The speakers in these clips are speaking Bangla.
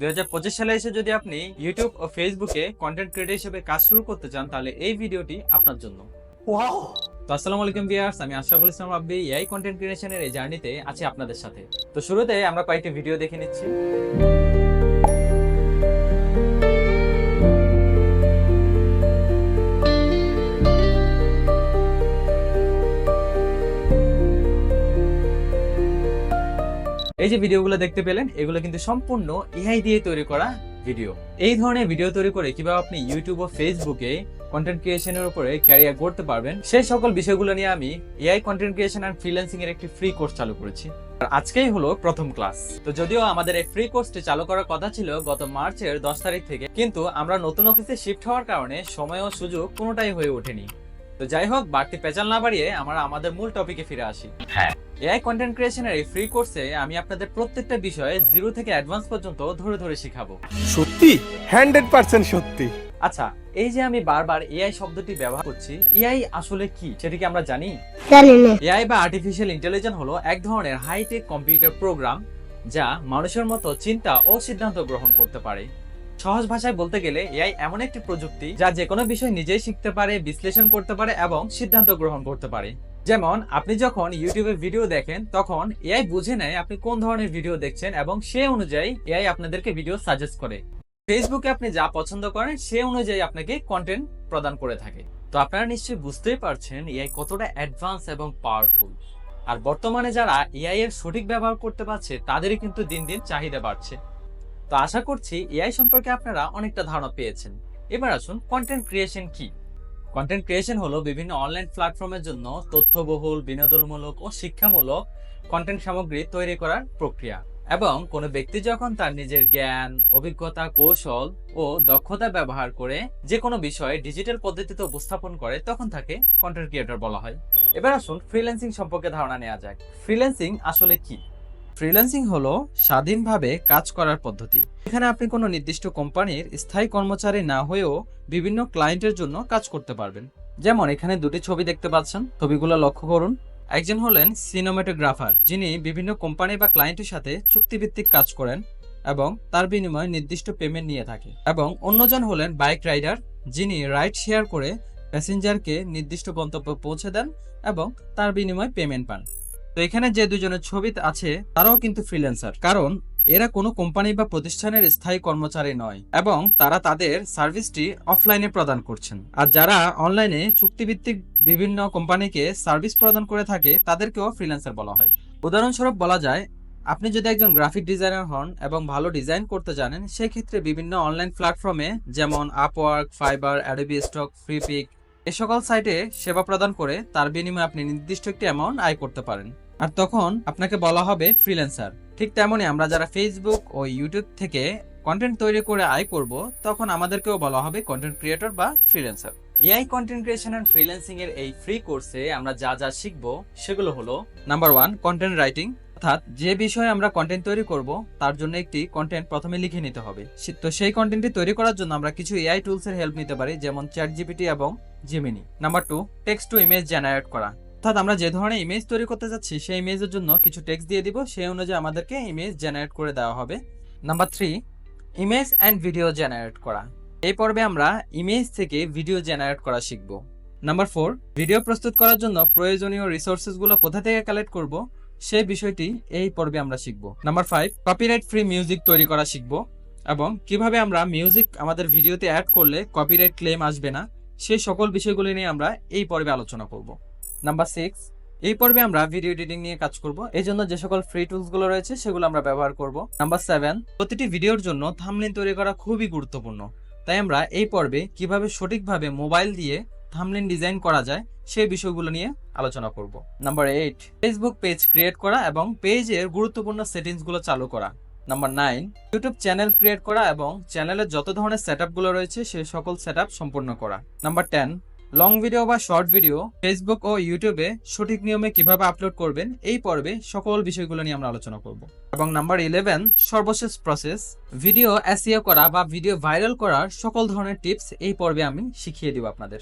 দুই সালে এসে যদি আপনি ইউটিউব ও ফেসবুকে কন্টেন্ট ক্রিয়েটর হিসেবে কাজ শুরু করতে চান তাহলে এই ভিডিওটি আপনার জন্য। ওয়াও তো আসসালামু আলাইকুম ভিউয়ার্স আমি আশরাফুল ইসলাম রাব্বি এই কন্টেন্ট ক্রিয়েশনের এই জার্নিতে আছি আপনাদের সাথে। তো শুরুতে আমরা কয়েকটি ভিডিও দেখে নিচ্ছি। এই যে ভিডিওগুলো দেখতে পেলেন, এগুলো কিন্তু সম্পূর্ণ এআই দিয়ে তৈরি করা ভিডিও এই ধরনের ভিডিও তৈরি করে কীভাবে আপনি ইউটিউব ও ফেসবুকে কন্টেন্ট ক্রিয়েশনের উপরে ক্যারিয়ার করতে পারবেন, সেই সকল বিষয়গুলো নিয়ে আমি AI content creation and freelancing এর একটি ফ্রি কোর্স চালু করেছি। আর আজকেই হলো প্রথম ক্লাস তো যদিও আমাদের এই ফ্রি কোর্সটি চালু করার কথা ছিল গত মার্চের দশ তারিখ থেকে, কিন্তু আমরা নতুন অফিসে শিফট হওয়ার কারণে সময় ও সুযোগ কোনোটাই হয়ে ওঠেনি। তো যাই হোক, বাড়তি পেঁচাল না বাড়িয়ে আমরা আমাদের মূল টপিকে ফিরে আসি। হ্যাঁ। এআই কন্টেন্ট ক্রিয়েশনের এই ফ্রি কোর্সে আমি আপনাদের প্রত্যেকটা বিষয়ে জিরো থেকে অ্যাডভান্স পর্যন্ত ধরে ধরে শিখাবো। সত্যি? হান্ড্রেড পার্সেন্ট সত্যি। আচ্ছা এই যে আমি বারবার এআই শব্দটি ব্যবহার করছি এআই আসলে কি? সেটি কি আমরা জানি? জানি না। এআই বা আর্টিফিশিয়াল ইন্টেলিজেন্স হলো এক ধরনের হাইটেক কম্পিউটার প্রোগ্রাম যা মানুষের মতো চিন্তা ও সিদ্ধান্ত গ্রহণ করতে পারে। সহজ ভাষায় বলতে গেলে এআই এমন একটি প্রযুক্তি যা যে কোনো বিষয় নিজেই শিখতে পারে বিশ্লেষণ করতে পারে এবং সিদ্ধান্ত গ্রহণ করতে পারে। যেমন, আপনি যখন ইউটিউবে ভিডিও দেখেন, তখন এআই বুঝে নেয় আপনি কোন ধরনের ভিডিও দেখছেন এবং সে অনুযায়ী এআই আপনাদেরকে ভিডিও সাজেস্ট করে। ফেসবুকে আপনি যা পছন্দ করেন, সে অনুযায়ী আপনাকে কন্টেন্ট প্রদান করে থাকে। তো আপনারা নিশ্চয়ই বুঝতেই পারছেন এআই কতটা অ্যাডভান্স এবং পাওয়ারফুল আর বর্তমানে যারা এআই এর সঠিক ব্যবহার করতে পারছে, তাদেরই কিন্তু দিন দিন চাহিদা বাড়ছে। তো আশা করছি এআই সম্পর্কে আপনারা অনেকটা ধারণা পেয়েছেন। এবার আসুন কন্টেন্ট ক্রিয়েশন কি? কন্টেন্ট ক্রিয়েশন হলো বিভিন্ন অনলাইন প্ল্যাটফর্মের জন্য তথ্যবহুল, বিনোদনমূলক ও শিক্ষামূলক কন্টেন্ট সামগ্রী তৈরি করার প্রক্রিয়া। এবং কোনো ব্যক্তি যখন তার নিজের জ্ঞান, অভিজ্ঞতা, কৌশল ও দক্ষতা ব্যবহার করে যে কোনো বিষয় ডিজিটাল পদ্ধতিতে উপস্থাপন করে, তখন তাকে কন্টেন্ট ক্রিয়েটর বলা হয়। এবার আসুন ফ্রিল্যান্সিং সম্পর্কে ধারণা নেওয়া যাক। ফ্রিল্যান্সিং আসলে কি? ফ্রিল্যান্সিং হলো স্বাধীনভাবে কাজ করার পদ্ধতি। এখানে আপনি কোনো নির্দিষ্ট কোম্পানির স্থায়ী কর্মচারী না হয়েও বিভিন্ন ক্লায়েন্টের জন্য কাজ করতে পারবেন। যেমন এখানে দুটি ছবি দেখতে পাচ্ছেন। ছবিগুলো লক্ষ্য করুন। একজন হলেন সিনেমাটোগ্রাফার যিনি বিভিন্ন কোম্পানি বা ক্লায়েন্টের সাথে চুক্তিভিত্তিক কাজ করেন এবং তার বিনিময়ে নির্দিষ্ট পেমেন্ট নিয়ে থাকে। এবং অন্যজন হলেন বাইক রাইডার যিনি রাইড শেয়ার করে প্যাসেঞ্জারকে নির্দিষ্ট গন্তব্যে পৌঁছে দেন এবং তার বিনিময়ে পেমেন্ট পান। তো এখানে যে দুজনের ছবি আছে, তারাও কিন্তু ফ্রিল্যান্সার কারণ এরা কোনো কোম্পানি বা প্রতিষ্ঠানের স্থায়ী কর্মচারী নয়, এবং তারা তাদের সার্ভিসটি অফলাইনে প্রদান করছেন। আর যারা অনলাইনে চুক্তিভিত্তিক বিভিন্ন কোম্পানিকে সার্ভিস প্রদান করে থাকে, তাদেরকেও ফ্রিল্যান্সার বলা হয়। উদাহরণস্বরূপ বলা যায়, আপনি যদি একজন গ্রাফিক ডিজাইনার হন এবং ভালো ডিজাইন করতে জানেন, সেক্ষেত্রে বিভিন্ন অনলাইন প্ল্যাটফর্মে যেমন Upwork Fiverr Adobe Stock Freepik এ সকল সাইটে সেবা প্রদান করে তার বিনিময়ে আপনি নির্দিষ্ট একটি অ্যামাউন্ট আয় করতে পারেন। আর তখন আপনাকে বলা হবে ফ্রিল্যান্সার ঠিক তেমনই আমরা যারা ফেসবুক ও ইউটিউব থেকে কন্টেন্ট তৈরি করে আয় করব, তখন আমাদেরকেও বলা হবে কন্টেন্ট ক্রিয়েটর বা freelancer AI content creation and freelancing এর এই ফ্রি কোর্সে আমরা যা যা শিখব, সেগুলো হলো নাম্বার ওয়ান কন্টেন্ট রাইটিং অর্থাৎ যে বিষয়ে আমরা কন্টেন্ট তৈরি করব, তার জন্য একটি কন্টেন্ট প্রথমে লিখে নিতে হবে। তো সেই কন্টেন্টটি তৈরি করার জন্য আমরা কিছু এআই টুলসের হেল্প নিতে পারি, যেমন চ্যাট জিপিটি এবং Gemini number two text to image generate করা। অর্থাৎ আমরা যে ধরনের ইমেজ তৈরি করতে যাচ্ছি, সেই ইমেজের জন্য কিছু টেক্সট দিয়ে দিব। সেই অনুযায়ী আমাদেরকে ইমেজ জেনারেট করে দেওয়া হবে। Number three image and video generate করা। এই পর্বে আমরা ইমেজ থেকে ভিডিও জেনারেট করা শিখব। নাম্বার ফোর ভিডিও প্রস্তুত করার জন্য প্রয়োজনীয় রিসোর্সেসগুলো কোথা থেকে কালেক্ট করব, সেই বিষয়টি এই পর্বে আমরা শিখব। Number five copyright free music তৈরি করা শিখব এবং কীভাবে আমরা মিউজিক আমাদের ভিডিওতে অ্যাড করলে কপিরাইট ক্লেম আসবে না, সেই সকল বিষয়গুলি নিয়ে আমরা এই পর্বে আলোচনা করব। নাম্বার সিক্স এই পর্বে আমরা ভিডিও এডিটিং নিয়ে কাজ করব। এই জন্য যে সকল ফ্রি টুলসগুলো রয়েছে, সেগুলো আমরা ব্যবহার করব। নাম্বার সেভেন প্রতিটি ভিডিওর জন্য থামলিন তৈরি করা খুবই গুরুত্বপূর্ণ। তাই আমরা এই পর্বে কীভাবে সঠিকভাবে মোবাইল দিয়ে থামলিন ডিজাইন করা যায়, সেই বিষয়গুলো নিয়ে আলোচনা করব। Number eight Facebook page create করা এবং পেজের গুরুত্বপূর্ণ সেটিংসগুলো চালু করা। Number nine YouTube channel create করা এবং চ্যানেলের যত ধরনের সেট রয়েছে সেই সকল সেট সম্পূর্ণ করা। নাম্বার টেন লং ভিডিও বা শর্ট ভিডিও ফেসবুক ও ইউটিউবে সঠিক নিয়মে কীভাবে আপলোড করবেন, এই পর্বে সকল বিষয়গুলো নিয়ে আমরা আলোচনা করব। এবং নাম্বার ইলেভেন সর্বশেষ প্রসেস ভিডিও এসিও করা বা ভিডিও ভাইরাল করার সকল ধরনের টিপস এই পর্বে আমি শিখিয়ে দিব আপনাদের।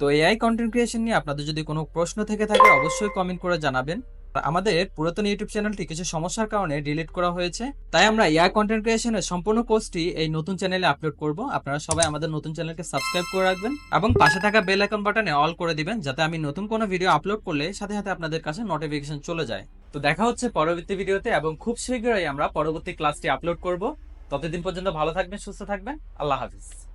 তো এআই কন্টেন্ট ক্রিয়েশন নিয়ে আপনাদের যদি কোনো প্রশ্ন থেকে থাকে, অবশ্যই কমেন্ট করে জানাবেন। আমাদের পুরাতন ইউটিউব চ্যানেলটি কিছু সমস্যার কারণে ডিলিট করা হয়েছে। তাই আমরা এআই কন্টেন্ট ক্রিয়েশনের সম্পূর্ণ কোর্সটি এই নতুন চ্যানেলে আপলোড করব। আপনারা সবাই আমাদের নতুন চ্যানেলকে সাবস্ক্রাইব করে রাখবেন এবং পাশে থাকা বেল আইকন বাটনে অল করে দিবেন যাতে আমি নতুন কোনো ভিডিও আপলোড করলে সাথে সাথে আপনাদের কাছে নোটিফিকেশন চলে যায়। তো দেখা হচ্ছে পরবর্তী ভিডিওতে এবং খুব শীঘ্রই আমরা পরবর্তী ক্লাসটি আপলোড করব। ততদিন পর্যন্ত ভালো থাকবেন, সুস্থ থাকবেন। আল্লাহ হাফিজ।